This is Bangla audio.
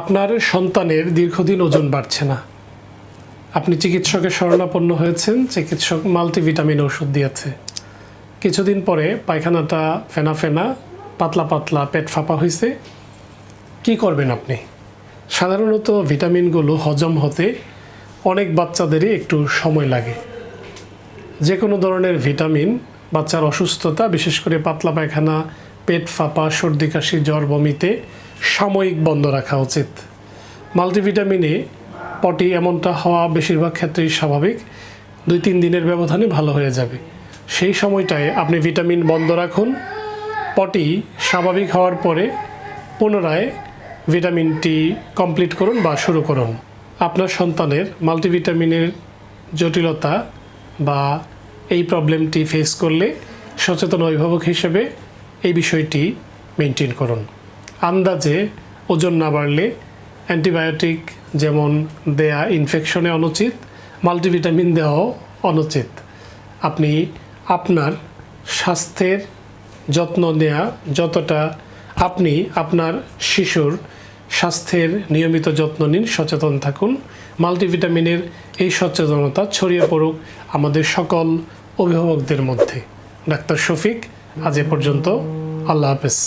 আপনার সন্তানের দীর্ঘদিন ওজন বাড়ছে না। আপনি চিকিৎসকের শরণাপন্ন হয়েছেন, চিকিৎসক মাল্টিভিটামিন ওষুধ দিয়েছে। কিছুদিন পরে পায়খানাটা ফেনা ফেনা, পাতলা পাতলা পেট ফাঁপা হয়েছে কি করবেন আপনি? সাধারণত ভিটামিনগুলো হজম হতে অনেক বাচ্চাদেরই একটু সময় লাগে। যে কোনো ধরনের ভিটামিন, বাচ্চার অসুস্থতা, বিশেষ করে পাতলা পায়খানা, পেট ফাঁপা, সর্দি কাশি, জ্বর, বমিতে সাময়িক বন্ধ রাখা উচিত। মাল্টিভিটামিনে পটি এমনটা হওয়া বেশিরভাগ ক্ষেত্রেই স্বাভাবিক। দুই তিন দিনের ব্যবধানে ভালো হয়ে যাবে। সেই সময়টায় আপনি ভিটামিন বন্ধ রাখুন। পটি স্বাভাবিক হওয়ার পরে পুনরায় ভিটামিনটি কমপ্লিট করুন বা শুরু করুন। আপনার সন্তানের মাল্টিভিটামিনের জটিলতা বা এই প্রবলেমটি ফেস করলে সচেতন অভিভাবক হিসেবে এই বিষয়টি মেনটেন করুন। আন্দাজে ওজন না বাড়লে অ্যান্টিবায়োটিক যেমন দেয়া ইনফেকশনে অনুচিত মাল্টিভিটামিন দেওয়াও অনুচিত। আপনি আপনার স্বাস্থ্যের যত্ন নেওয়া যতটা আপনি আপনার শিশুর স্বাস্থ্যের নিয়মিত যত্ন নিন, সচেতন থাকুন। মাল্টিভিটামিনের এই সচেতনতা ছড়িয়ে পড়ুক আমাদের সকল অভিভাবকদের মধ্যে। ডাক্তার শফিক, আজ এ পর্যন্ত। আল্লাহ হাফেজ।